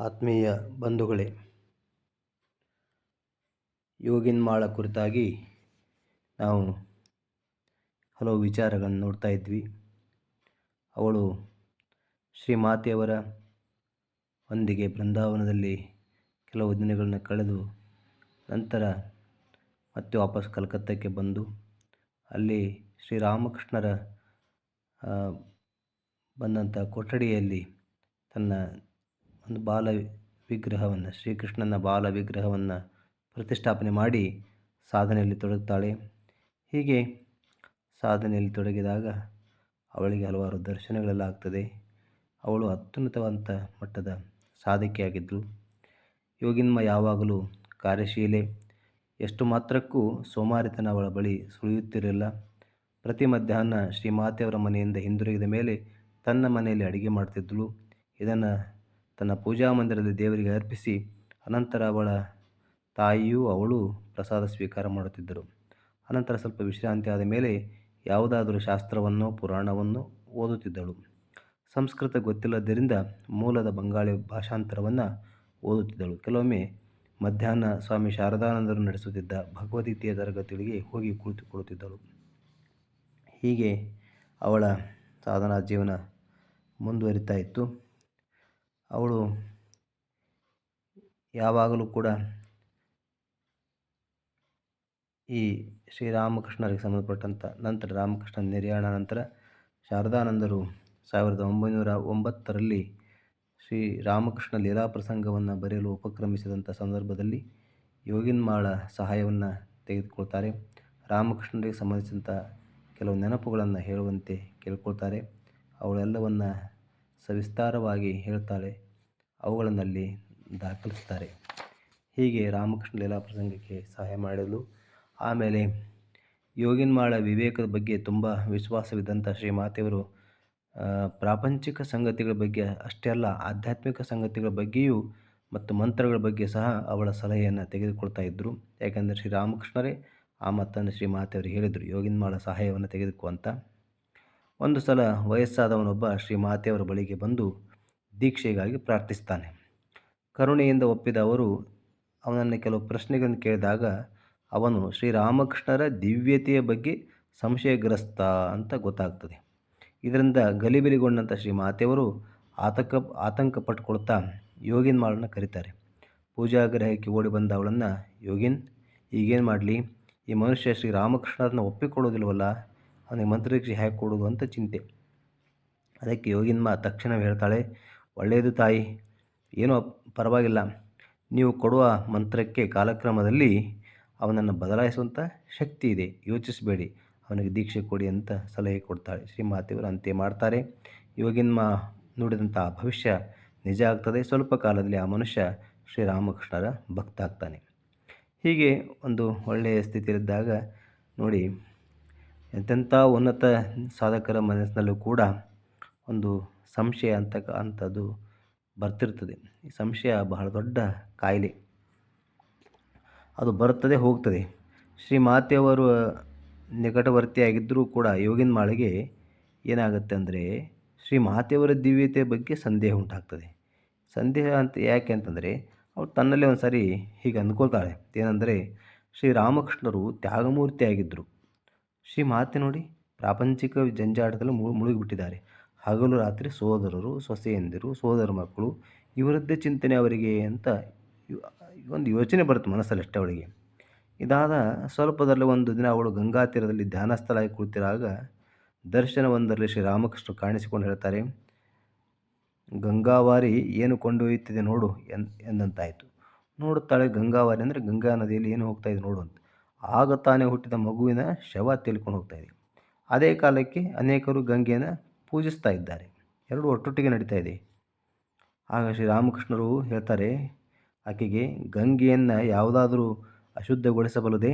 ಆತ್ಮೀಯ ಬಂಧುಗಳೇ ಯೋಗಿನ್ಮಾಳ ಕುರಿತಾಗಿ ನಾವು ಹಲವು ವಿಚಾರಗಳನ್ನು ನೋಡ್ತಾ ಇದ್ವಿ. ಅವಳು ಶ್ರೀಮಾತೆಯವರ ಒಂದಿಗೆ ಬೃಂದಾವನದಲ್ಲಿ ಕೆಲವು ದಿನಗಳನ್ನು ಕಳೆದು ನಂತರ ಮತ್ತೆ ವಾಪಸ್ ಕಲ್ಕತ್ತಕ್ಕೆ ಬಂದು, ಅಲ್ಲಿ ಶ್ರೀರಾಮಕೃಷ್ಣರ ಬಂದಂಥ ಕೊಠಡಿಯಲ್ಲಿ ತನ್ನ ಒಂದು ಬಾಲ ವಿಗ್ರಹವನ್ನು, ಶ್ರೀಕೃಷ್ಣನ ಬಾಲ ವಿಗ್ರಹವನ್ನು ಪ್ರತಿಷ್ಠಾಪನೆ ಮಾಡಿ ಸಾಧನೆಯಲ್ಲಿ ತೊಡಗುತ್ತಾಳೆ ಹೀಗೆ ಸಾಧನೆಯಲ್ಲಿ ತೊಡಗಿದಾಗ ಅವಳಿಗೆ ಹಲವಾರು ದರ್ಶನಗಳೆಲ್ಲ ಆಗ್ತದೆ ಅವಳು ಅತ್ಯುನ್ನತವಂತ ಮಟ್ಟದ ಸಾಧಕಿಯಾಗಿದ್ದಳು ಯೋಗಿನ್ಮ ಯಾವಾಗಲೂ ಕಾರ್ಯಶೀಲೆ. ಎಷ್ಟು ಮಾತ್ರಕ್ಕೂ ಸೋಮಾರಿತನ ಅವಳ ಬಳಿ ಸುಳಿಯುತ್ತಿರಲಿಲ್ಲ. ಪ್ರತಿ ಮಧ್ಯಾಹ್ನ ಶ್ರೀಮಾತೆಯವರ ಮನೆಯಿಂದ ಹಿಂದಿರುಗಿದ ಮೇಲೆ ತನ್ನ ಮನೆಯಲ್ಲಿ ಅಡುಗೆ ಮಾಡ್ತಿದ್ದಳು. ಇದನ್ನು ತನ್ನ ಪೂಜಾ ಮಂದಿರದಲ್ಲಿ ದೇವರಿಗೆ ಅರ್ಪಿಸಿ ಅನಂತರ ಅವಳ ತಾಯಿಯೂ ಅವಳು ಪ್ರಸಾದ ಸ್ವೀಕಾರ ಮಾಡುತ್ತಿದ್ದರು. ಅನಂತರ ಸ್ವಲ್ಪ ವಿಶ್ರಾಂತಿ ಆದ ಮೇಲೆ ಯಾವುದಾದರೂ ಶಾಸ್ತ್ರವನ್ನು ಪುರಾಣವನ್ನು ಓದುತ್ತಿದ್ದಳು. ಸಂಸ್ಕೃತ ಗೊತ್ತಿಲ್ಲದ್ದರಿಂದ ಮೂಲದ ಬಂಗಾಳಿ ಭಾಷಾಂತರವನ್ನು ಓದುತ್ತಿದ್ದಳು. ಕೆಲವೊಮ್ಮೆ ಮಧ್ಯಾಹ್ನ ಸ್ವಾಮಿ ಶಾರದಾನಂದರು ನಡೆಸುತ್ತಿದ್ದ ಭಗವದ್ಗೀತೆಯ ತರಗತಿಗಳಿಗೆ ಹೋಗಿ ಕುಳಿತುಕೊಳ್ಳುತ್ತಿದ್ದಳು. ಹೀಗೆ ಅವಳ ಸಾಧನಾ ಜೀವನ ಮುಂದುವರಿತಾ ಇತ್ತು. ಅವಳು ಯಾವಾಗಲೂ ಕೂಡ ಈ ಶ್ರೀರಾಮಕೃಷ್ಣರಿಗೆ ಸಂಬಂಧಪಟ್ಟಂಥ ನಂತರ ರಾಮಕೃಷ್ಣ ನಿರ್ಯಾಣ ನಂತರ ಶಾರದಾನಂದರು ಸಾವಿರದ ಒಂಬೈನೂರ ಒಂಬತ್ತರಲ್ಲಿ ಶ್ರೀ ರಾಮಕೃಷ್ಣ ಲೀಲಾ ಪ್ರಸಂಗವನ್ನು ಬರೆಯಲು ಉಪಕ್ರಮಿಸಿದಂಥ ಸಂದರ್ಭದಲ್ಲಿ ಯೋಗಿನ್ಮಾಳ ಸಹಾಯವನ್ನು ತೆಗೆದುಕೊಳ್ತಾರೆ. ರಾಮಕೃಷ್ಣರಿಗೆ ಸಂಬಂಧಿಸಿದಂಥ ಕೆಲವು ನೆನಪುಗಳನ್ನು ಹೇಳುವಂತೆ ಕೇಳ್ಕೊಳ್ತಾರೆ. ಅವಳೆಲ್ಲವನ್ನು ಸವಿಸ್ತಾರವಾಗಿ ಹೇಳ್ತಾಳೆ. ಅವುಗಳನ್ನಲ್ಲಿ ದಾಖಲಿಸ್ತಾರೆ. ಹೀಗೆ ರಾಮಕೃಷ್ಣ ಲೀಲಾ ಪ್ರಸಂಗಕ್ಕೆ ಸಹಾಯ ಮಾಡಲು, ಆಮೇಲೆ ಯೋಗಿನ್ಮಾಳ ವಿವೇಕದ ಬಗ್ಗೆ ತುಂಬ ವಿಶ್ವಾಸವಿದ್ದಂಥ ಶ್ರೀಮಾತೆಯವರು ಪ್ರಾಪಂಚಿಕ ಸಂಗತಿಗಳ ಬಗ್ಗೆ ಅಷ್ಟೇ ಅಲ್ಲ, ಆಧ್ಯಾತ್ಮಿಕ ಸಂಗತಿಗಳ ಬಗ್ಗೆಯೂ ಮತ್ತು ಮಂತ್ರಗಳ ಬಗ್ಗೆ ಸಹ ಅವಳ ಸಲಹೆಯನ್ನು ತೆಗೆದುಕೊಳ್ತಾ ಇದ್ದರು ಯಾಕೆಂದರೆ ಶ್ರೀರಾಮಕೃಷ್ಣರೇ ಆ ಮಾತನ್ನು ಶ್ರೀಮಾತೆಯವರು ಹೇಳಿದರು, ಯೋಗಿನ್ಮಾಳ ಸಹಾಯವನ್ನು ತೆಗೆದುಕೋ ಅಂತ. ಒಂದು ಸಲ ವಯಸ್ಸಾದವನೊಬ್ಬ ಶ್ರೀ ಮಾತೆಯವರ ಬಳಿಗೆ ಬಂದು ದೀಕ್ಷೆಗಾಗಿ ಪ್ರಾರ್ಥಿಸ್ತಾನೆ. ಕರುಣೆಯಿಂದ ಒಪ್ಪಿದ ಅವರು, ಅವನನ್ನು ಕೆಲವು ಪ್ರಶ್ನೆಗಳನ್ನು ಕೇಳಿದಾಗ ಅವನು ಶ್ರೀರಾಮಕೃಷ್ಣರ ದಿವ್ಯತೆಯ ಬಗ್ಗೆ ಸಂಶಯಗ್ರಸ್ತ ಅಂತ ಗೊತ್ತಾಗ್ತದೆ. ಇದರಿಂದ ಗಲಿಬಿಲಿಗೊಂಡಂಥ ಶ್ರೀ ಮಾತೆಯವರು ಆತಂಕ ಆತಂಕ ಪಟ್ಕೊಳ್ತಾ ಯೋಗಿನ್ ಮಾಳನ್ನು ಕರೀತಾರೆ. ಪೂಜಾಗ್ರಹಕ್ಕೆ ಓಡಿ ಬಂದ ಅವಳನ್ನು, ಯೋಗಿನ್, ಈಗೇನು ಮಾಡಲಿ? ಈ ಮನುಷ್ಯ ಶ್ರೀರಾಮಕೃಷ್ಣರನ್ನ ಒಪ್ಪಿಕೊಳ್ಳೋದಿಲ್ವಲ್ಲ? ಅವನಿಗೆ ಮಂತ್ರದೀಕ್ಷೆ ಹೇಗೆ ಕೊಡೋದು ಅಂತ ಚಿಂತೆ. ಅದಕ್ಕೆ ಯೋಗಿನ್ಮ ತಕ್ಷಣ ಹೇಳ್ತಾಳೆ, ಒಳ್ಳೆಯದು ತಾಯಿ, ಏನೋ ಪರವಾಗಿಲ್ಲ. ನೀವು ಕೊಡುವ ಮಂತ್ರಕ್ಕೆ ಕಾಲಕ್ರಮದಲ್ಲಿ ಅವನನ್ನು ಬದಲಾಯಿಸುವಂಥ ಶಕ್ತಿ ಇದೆ. ಯೋಚಿಸಬೇಡಿ. ಅವನಿಗೆ ದೀಕ್ಷೆ ಕೊಡಿ ಅಂತ ಸಲಹೆ ಕೊಡ್ತಾಳೆ. ಶ್ರೀಮಾತೆಯವರು ಅಂತೆ ಮಾಡ್ತಾರೆ. ಯೋಗಿನ್ಮ ನೋಡಿದಂಥ ಭವಿಷ್ಯ ನಿಜ ಆಗ್ತದೆ. ಸ್ವಲ್ಪ ಕಾಲದಲ್ಲಿ ಆ ಮನುಷ್ಯ ಶ್ರೀರಾಮಕೃಷ್ಣರ ಭಕ್ತ ಆಗ್ತಾನೆ ಹೀಗೆ ಒಂದು ಒಳ್ಳೆಯ ಸ್ಥಿತಿಯಲ್ಲಿದ್ದಾಗ ನೋಡಿ ಎಂತೆಂಥ ಉನ್ನತ ಸಾಧಕರ ಮನಸ್ಸಿನಲ್ಲೂ ಕೂಡ ಒಂದು ಸಂಶಯ ಅಂತಕ್ಕ ಅಂಥದ್ದು ಬರ್ತಿರ್ತದೆ. ಈ ಸಂಶಯ ಬಹಳ ದೊಡ್ಡ ಕಾಯಿಲೆ. ಅದು ಬರುತ್ತದೆ ಹೋಗ್ತದೆ. ಶ್ರೀ ಮಾತೆಯವರು ನಿಕಟವರ್ತಿಯಾಗಿದ್ದರೂ ಕೂಡ ಯೋಗಿನ ಮಾಳಿಗೆ ಏನಾಗುತ್ತೆ ಅಂದರೆ ಶ್ರೀ ಮಾತೆಯವರ ದಿವ್ಯತೆ ಬಗ್ಗೆ ಸಂದೇಹ ಉಂಟಾಗ್ತದೆ. ಸಂದೇಹ ಅಂತ ಯಾಕೆ ಅಂತಂದರೆ ಅವಳು ತನ್ನಲ್ಲೇ ಒಂದು ಸಾರಿ ಹೀಗೆ ಅಂದ್ಕೊಳ್ತಾಳೆ. ಏನಂದರೆ ಶ್ರೀರಾಮಕೃಷ್ಣರು ತ್ಯಾಗಮೂರ್ತಿಯಾಗಿದ್ದರು. ಶ್ರೀ ಮಾತೆ ನೋಡಿ ಪ್ರಾಪಂಚಿಕ ಜಂಜಾಟದಲ್ಲಿ ಮುಳುಗಿಬಿಟ್ಟಿದ್ದಾರೆ. ಹಗಲು ರಾತ್ರಿ ಸೋದರರು, ಸೊಸೆಯಂದಿರು, ಸೋದರ ಮಕ್ಕಳು, ಇವರದ್ದೇ ಚಿಂತನೆ ಅವರಿಗೆ ಅಂತ ಒಂದು ಯೋಚನೆ ಬರುತ್ತೆ ಮನಸ್ಸಲ್ಲಿ ಅಷ್ಟೇ ಅವಳಿಗೆ ಇದಾದ ಸ್ವಲ್ಪದಲ್ಲಿ ಒಂದು ದಿನ ಅವಳು ಗಂಗಾ ತೀರದಲ್ಲಿ ಧ್ಯಾನಸ್ಥಳ ಕುಳಿತಿರಾಗ ದರ್ಶನವೊಂದರಲ್ಲಿ ಶ್ರೀರಾಮಕೃಷ್ಣ ಕಾಣಿಸಿಕೊಂಡು ಹೇಳ್ತಾರೆ, ಗಂಗಾವಾರಿ ಏನು ಕೊಂಡೊಯ್ಯುತ್ತಿದೆ ನೋಡು ಎಂದಂತಾಯಿತು. ನೋಡುತ್ತಾಳೆ ಗಂಗಾವಾರಿ ಅಂದರೆ ಗಂಗಾ ನದಿಯಲ್ಲಿ ಏನು ಹೋಗ್ತಾ ಇದೆ ನೋಡು ಅಂತ. ಆಗ ತಾನೇ ಹುಟ್ಟಿದ ಮಗುವಿನ ಶವ ತೇಲಿಕೊಂಡು ಹೋಗ್ತಾ ಇದೆ. ಅದೇ ಕಾಲಕ್ಕೆ ಅನೇಕರು ಗಂಗೆಯನ್ನು ಪೂಜಿಸ್ತಾ ಇದ್ದಾರೆ. ಎರಡು ಒಟ್ಟೊಟ್ಟಿಗೆ ನಡೀತಾ ಇದೆ. ಆಗ ಶ್ರೀರಾಮಕೃಷ್ಣರು ಹೇಳ್ತಾರೆ, ಆಕೆಗೆ ಗಂಗೆಯನ್ನು ಯಾವುದಾದರೂ ಅಶುದ್ಧಗೊಳಿಸಬಲ್ಲದೆ,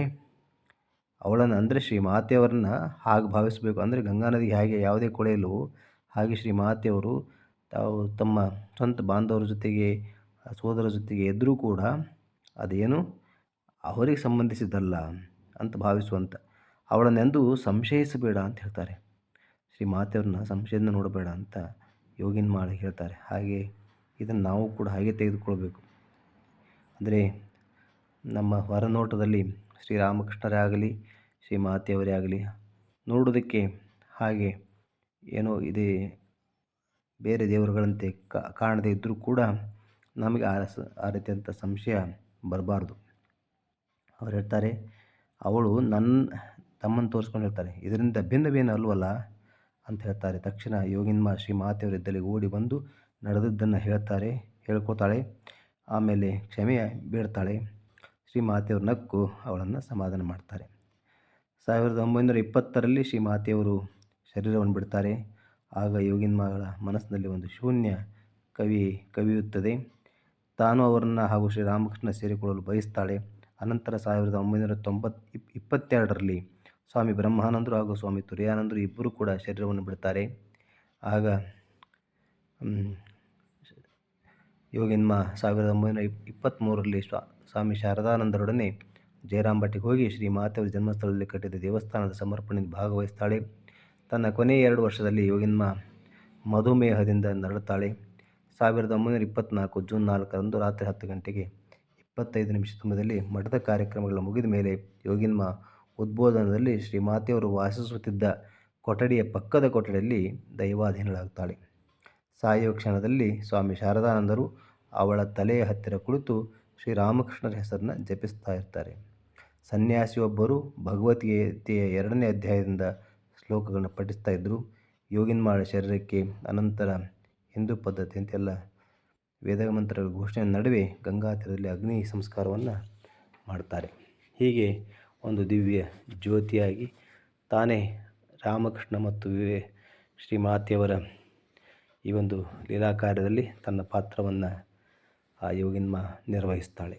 ಅವಳನ್ನು ಅಂದರೆ ಶ್ರೀ ಮಾತೆಯವರನ್ನು ಹಾಗೆ ಭಾವಿಸಬೇಕು. ಅಂದರೆ ಗಂಗಾ ನದಿಗೆ ಹೇಗೆ ಯಾವುದೇ ಕೊಳೆಯಲು ಹಾಗೆ ಶ್ರೀ ಮಾತೆಯವರು ತಾವು ತಮ್ಮ ಸ್ವಂತ ಬಾಂಧವರ ಜೊತೆಗೆ ಸೋದರ ಜೊತೆಗೆ ಎದ್ದರೂ ಕೂಡ ಅದೇನು ಅವರಿಗೆ ಸಂಬಂಧಿಸಿದ್ದಲ್ಲ ಅಂತ ಭಾವಿಸುವಂಥ ಅವಳನ್ನೆಂದು ಸಂಶಯಿಸಬೇಡ ಅಂತ ಹೇಳ್ತಾರೆ. ಶ್ರೀ ಮಾತೆಯವ್ರನ್ನ ಸಂಶಯದಿಂದ ನೋಡಬೇಡ ಅಂತ ಯೋಗಿನ ಮಾಡಿ ಹೇಳ್ತಾರೆ. ಹಾಗೆ ಇದನ್ನು ನಾವು ಕೂಡ ಹಾಗೆ ತೆಗೆದುಕೊಳ್ಬೇಕು. ಅಂದರೆ ನಮ್ಮ ಹೊರನೋಟದಲ್ಲಿ ಶ್ರೀರಾಮಕೃಷ್ಣರೇ ಆಗಲಿ, ಶ್ರೀ ಮಾತೆಯವರೇ ಆಗಲಿ ನೋಡೋದಕ್ಕೆ ಹಾಗೆ ಏನೋ ಇದೆ, ಬೇರೆ ದೇವರುಗಳಂತೆ ಕಾಣದೇ ಇದ್ದರೂ ಕೂಡ ನಮಗೆ ಆ ಆ ರೀತಿಯಂಥ ಸಂಶಯ ಬರಬಾರ್ದು. ಅವ್ರು ಹೇಳ್ತಾರೆ, ಅವಳು ನನ್ನ ತಮ್ಮನ್ನು ತೋರಿಸ್ಕೊಂಡಿರ್ತಾರೆ ಇದರಿಂದ ಭಿನ್ನವೇನು ಅಲ್ವಲ್ಲ? ಅಂತ ಹೇಳ್ತಾರೆ. ತಕ್ಷಣ ಯೋಗಿನ್ಮ ಶ್ರೀ ಮಾತೆಯವರಿದ್ದಲ್ಲಿ ಓಡಿ ಬಂದು ನಡೆದದ್ದನ್ನು ಹೇಳ್ತಾರೆ, ಹೇಳ್ಕೊತಾಳೆ. ಆಮೇಲೆ ಕ್ಷಮೆ ಬೀಳ್ತಾಳೆ ಶ್ರೀ ಮಾತೆಯವರು ನಕ್ಕು ಅವಳನ್ನು ಸಮಾಧಾನ ಮಾಡ್ತಾರೆ. ಸಾವಿರದ ಒಂಬೈನೂರ ಇಪ್ಪತ್ತರಲ್ಲಿ ಶ್ರೀ ಮಾತೆಯವರು ಶರೀರವನ್ನು ಬಿಡ್ತಾರೆ. ಆಗ ಯೋಗಿನ್ಮಗಳ ಮನಸ್ಸಿನಲ್ಲಿ ಒಂದು ಶೂನ್ಯ ಕವಿ, ಕವಿಯುತ್ತದೆ. ತಾನು ಅವರನ್ನು ಹಾಗೂ ಶ್ರೀರಾಮಕೃಷ್ಣ ಸೇರಿಕೊಳ್ಳಲು ಬಯಸ್ತಾಳೆ. ಅನಂತರ ಸಾವಿರದ ಒಂಬೈನೂರ ತೊಂಬತ್ ಇಪ್, ಇಪ್ಪತ್ತೆರಡರಲ್ಲಿ ಸ್ವಾಮಿ ಬ್ರಹ್ಮಾನಂದರು ಹಾಗೂ ಸ್ವಾಮಿ ತುರಿಯಾನಂದರು ಇಬ್ಬರೂ ಕೂಡ ಶರೀರವನ್ನು ಬಿಡ್ತಾರೆ. ಆಗ ಯೋಗಿನ್ಮ ಸಾವಿರದ ಒಂಬೈನೂರ ಇಪ್ ಇಪ್ಪತ್ತ್ಮೂರರಲ್ಲಿ ಸ್ವಾ, ಸ್ವಾಮಿ ಶಾರದಾನಂದರೊಡನೆ ಜಯರಾಂಬಟ್ಟಿಗೆ ಹೋಗಿ ಶ್ರೀ ಮಾತೆಯವರ ಜನ್ಮಸ್ಥಳದಲ್ಲಿ ಕಟ್ಟಿದ ದೇವಸ್ಥಾನದ ಸಮರ್ಪಣೆಯಲ್ಲಿ ಭಾಗವಹಿಸ್ತಾಳೆ. ತನ್ನ ಕೊನೆಯ ಎರಡು ವರ್ಷದಲ್ಲಿ ಯೋಗಿನ್ಮ ಮಧುಮೇಹದಿಂದ ನರಳುತ್ತಾಳೆ. ಸಾವಿರದ ಒಂಬೈನೂರ ಇಪ್ಪತ್ತ್ನಾಲ್ಕು ಜೂನ್ ನಾಲ್ಕರಂದು ರಾತ್ರಿ ಹತ್ತು ಗಂಟೆಗೆ ಇಪ್ಪತ್ತೈದು ನಿಮಿಷ ತುಂಬದಲ್ಲಿ ಮಠದ ಕಾರ್ಯಕ್ರಮಗಳು ಮುಗಿದ ಮೇಲೆ ಯೋಗಿನ್ಮ ಉದ್ಬೋಧನದಲ್ಲಿ ಶ್ರೀ ಮಾತೆಯವರು ವಾಸಿಸುತ್ತಿದ್ದ ಕೊಠಡಿಯ ಪಕ್ಕದ ಕೊಠಡಿಯಲ್ಲಿ ದೈವಾಧೀನಳಾಗ್ತಾಳೆ. ಸಾಯುವ ಕ್ಷಣದಲ್ಲಿ ಸ್ವಾಮಿ ಶಾರದಾನಂದರು ಅವಳ ತಲೆಯ ಹತ್ತಿರ ಕುಳಿತು ಶ್ರೀರಾಮಕೃಷ್ಣರ ಹೆಸರನ್ನು ಜಪಿಸ್ತಾ ಇರ್ತಾರೆ. ಸನ್ಯಾಸಿಯೊಬ್ಬರು ಭಗವದ್ಗೀತೆಯ ಎರಡನೇ ಅಧ್ಯಾಯದಿಂದ ಶ್ಲೋಕಗಳನ್ನು ಪಠಿಸ್ತಾ ಇದ್ದರು ಯೋಗಿನ್ಮಾಳ ಶರೀರಕ್ಕೆ ಅನಂತರ ಹಿಂದೂ ಪದ್ಧತಿ ಅಂತೆಲ್ಲ ವೇದ ಮಂತ್ರಗಳ ಘೋಷಣೆ ನಡುವೆ ಗಂಗಾ ತೀರದಲ್ಲಿ ಅಗ್ನಿ ಸಂಸ್ಕಾರವನ್ನು ಮಾಡ್ತಾರೆ. ಹೀಗೆ ಒಂದು ದಿವ್ಯ ಜ್ಯೋತಿಯಾಗಿ ತಾನೇ ರಾಮಕೃಷ್ಣ ಮತ್ತು ವಿವೇ ಶ್ರೀ ಮಾತೆಯವರ ಈ ಒಂದು ಲೀಲಾ ಕಾರ್ಯದಲ್ಲಿ ತನ್ನ ಪಾತ್ರವನ್ನು ಆ ಯೋಗಿನ್ಮ ನಿರ್ವಹಿಸ್ತಾಳೆ.